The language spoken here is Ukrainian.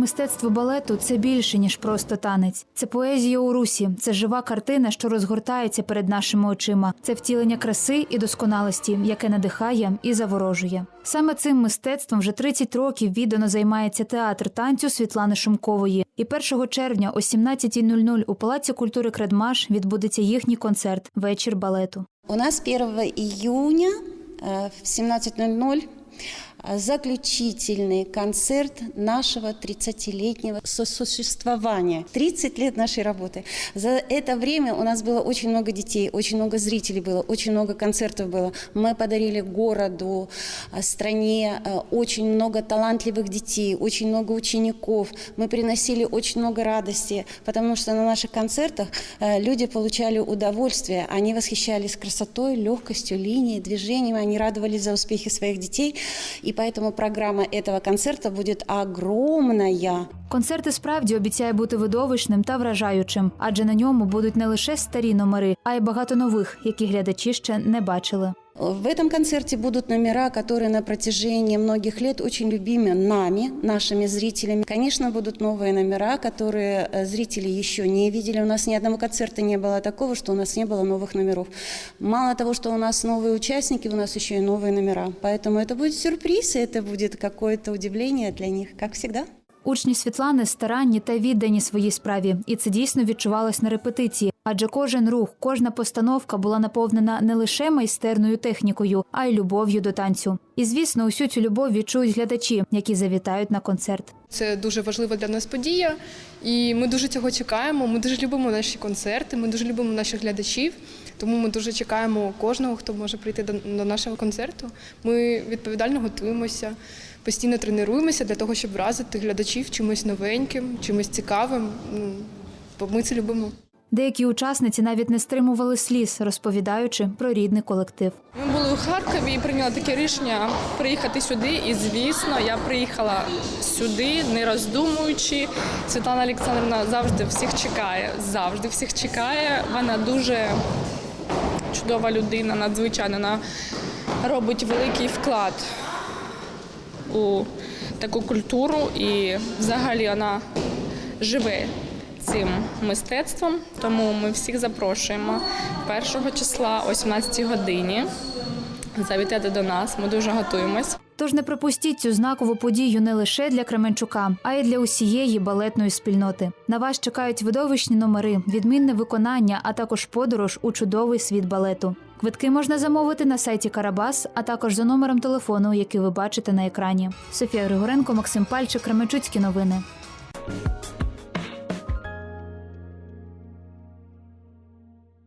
Мистецтво балету це більше ніж просто танець. Це поезія у русі, це жива картина, що розгортається перед нашими очима. Це втілення краси і досконалості, яке надихає і заворожує. Саме цим мистецтвом вже 30 років віддано займається театр танцю Світлани Шумкової. І 1 червня о 17.00 у Палаці культури Кредмаш відбудеться їхній концерт Вечір балету. У нас 1 июня э, в 17.00 э, заключительный концерт нашего 30-летнего сосуществования. 30 лет нашей работы. За это время у нас было очень много детей, очень много зрителей было, очень много концертов было. Мы подарили городу, э, стране э, очень много талантливых детей, очень много учеников. Мы приносили очень много радости, потому что на наших концертах э, люди получали удовольствие, они восхищались красотой, легкостью, линией, движениями, они радовались за успехи своих детей. И поэтому програма этого концерта буде огромная. Концерт і справді обіцяє бути видовищним та вражаючим, адже на ньому будуть не лише старі номери, а й багато нових, які глядачі ще не бачили. В этом концерте будут номера, которые на протяжении многих лет очень любимы нами, нашими зрителями. Конечно, будут новые номера, которые э, зрители еще не видели. У нас ни одного концерта не было такого, что у нас не было новых номеров. Мало того, что у нас новые участники, у нас еще и новые номера. Поэтому это будет сюрприз, и это будет какое-то удивление для них, как всегда. Учні Світлани старанні та віддані своїй справі, і це дійсно відчувалось на репетиції. Адже кожен рух, кожна постановка була наповнена не лише майстерною технікою, а й любов'ю до танцю. І звісно, усю цю любов відчують глядачі, які завітають на концерт. Це дуже важлива для нас подія, і ми дуже цього чекаємо. Ми дуже любимо наші концерти, ми дуже любимо наших глядачів. Тому ми дуже чекаємо кожного, хто може прийти до, нашого концерту. Ми відповідально готуємося, постійно тренуємося для того, щоб вразити глядачів чимось новеньким, чимось цікавим. Ну, бо ми це любимо. Деякі учасниці навіть не стримували сліз, розповідаючи про рідний колектив. Ми були у Харкові і прийняли таке рішення приїхати сюди. І звісно, я приїхала сюди, не роздумуючи. Світлана Олександрівна завжди всіх чекає. Завжди всіх чекає. Вона дуже чудова людина, надзвичайно. Вона робить великий вклад у таку культуру і взагалі вона живе цим мистецтвом. Тому ми всіх запрошуємо 1 числа о 17 годині. Завітайте до нас, ми дуже готуємось. Тож не пропустіть цю знакову подію не лише для Кременчука, а й для усієї балетної спільноти. На вас чекають видовищні номери, відмінне виконання, а також подорож у чудовий світ балету. Квитки можна замовити на сайті Карабас, а також за номером телефону, який ви бачите на екрані. Софія Григоренко, Максим Пальчик, Кременчуцькі новини.